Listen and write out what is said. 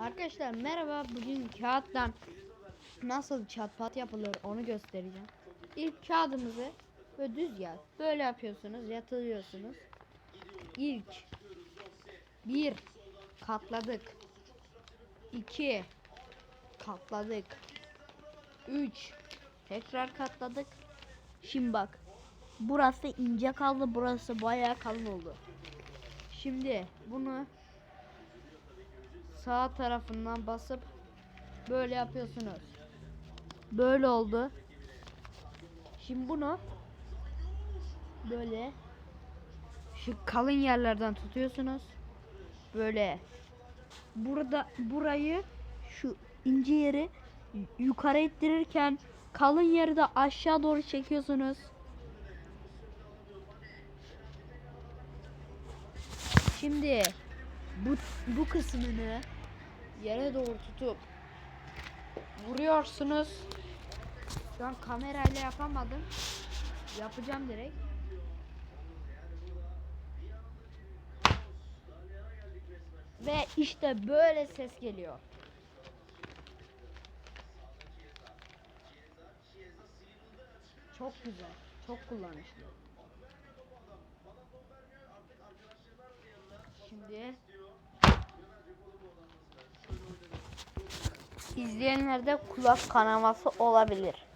Arkadaşlar merhaba. Bugün kağıttan nasıl çatpat yapılır onu göstereceğim. İlk kağıdımızı böyle düz yaz. Böyle yapıyorsunuz, yatırıyorsunuz. İlk bir katladık. 2 katladık. 3 tekrar katladık. Şimdi bak. Burası ince kaldı, burası bayağı kalın oldu. Şimdi bunu sağ tarafından basıp böyle yapıyorsunuz. Böyle oldu. Şimdi bunu böyle şu kalın yerlerden tutuyorsunuz. Böyle burada burayı şu ince yeri yukarı ittirirken kalın yeri de aşağı doğru çekiyorsunuz. Şimdi bu bu kısmını yere doğru tutup vuruyorsunuz. Şu an kamerayla yapamadım. Yapacağım direkt. Ve işte böyle ses geliyor. Çok güzel. Çok kullanışlı. Şimdi izleyenlerde kulak kanaması olabilir.